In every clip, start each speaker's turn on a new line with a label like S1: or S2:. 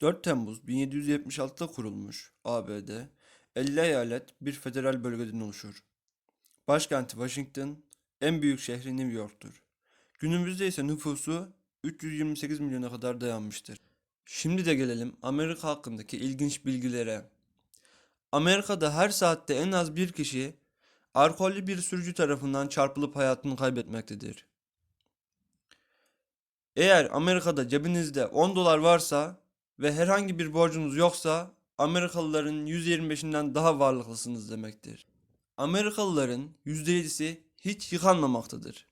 S1: 4 Temmuz 1776'da kurulmuş ABD, 50 eyalet bir federal bölgeden oluşur. Başkenti Washington, en büyük şehri New York'tur. Günümüzde ise nüfusu 328 milyona kadar dayanmıştır. Şimdi de gelelim Amerika hakkındaki ilginç bilgilere. Amerika'da her saatte en az bir kişi alkollü bir sürücü tarafından çarpılıp hayatını kaybetmektedir. Eğer Amerika'da cebinizde 10 dolar varsa ve herhangi bir borcunuz yoksa Amerikalıların %25'inden daha varlıklısınız demektir. Amerikalıların %7'si hiç yıkanmamaktadır.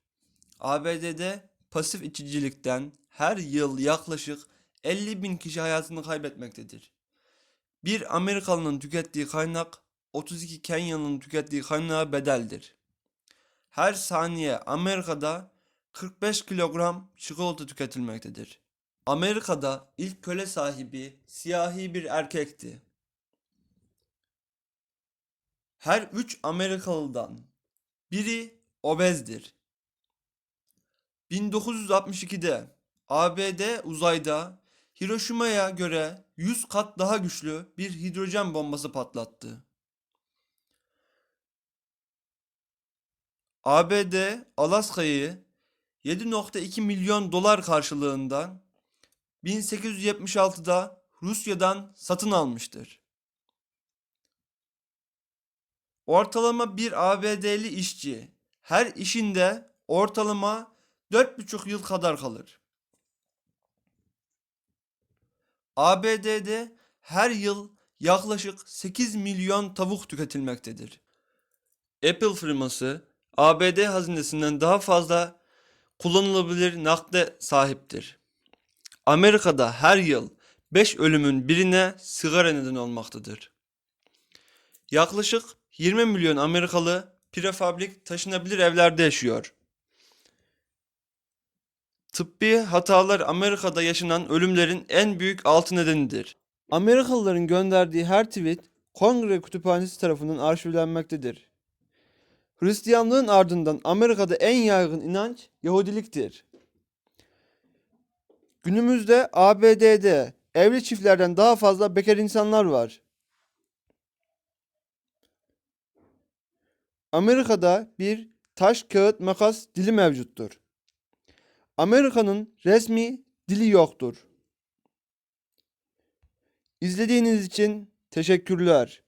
S1: ABD'de pasif içicilikten her yıl yaklaşık 50 bin kişi hayatını kaybetmektedir. Bir Amerikalının tükettiği kaynak 32 Kenyalı'nın tükettiği kaynağa bedeldir. Her saniye Amerika'da 45 kilogram çikolata tüketilmektedir. Amerika'da ilk köle sahibi siyahi bir erkekti. Her 3 Amerikalıdan biri obezdir. 1962'de ABD uzayda Hiroşima'ya göre 100 kat daha güçlü bir hidrojen bombası patlattı. ABD Alaska'yı 7.2 milyon dolar karşılığında 1876'da Rusya'dan satın almıştır. Ortalama bir ABD'li işçi her işinde ortalama 4,5 yıl kadar kalır. ABD'de her yıl yaklaşık 8 milyon tavuk tüketilmektedir. Apple firması ABD hazinesinden daha fazla kullanılabilir nakde sahiptir. Amerika'da her yıl 5 ölümün birine sigara neden olmaktadır. Yaklaşık 20 milyon Amerikalı prefabrik taşınabilir evlerde yaşıyor. Tıbbi hatalar Amerika'da yaşanan ölümlerin en büyük altı nedenidir. Amerikalıların gönderdiği her tweet Kongre Kütüphanesi tarafından arşivlenmektedir. Hristiyanlığın ardından Amerika'da en yaygın inanç Yahudiliktir. Günümüzde ABD'de evli çiftlerden daha fazla bekar insanlar var. Amerika'da bir taş kağıt makas dili mevcuttur. Amerika'nın resmi dili yoktur. İzlediğiniz için teşekkürler.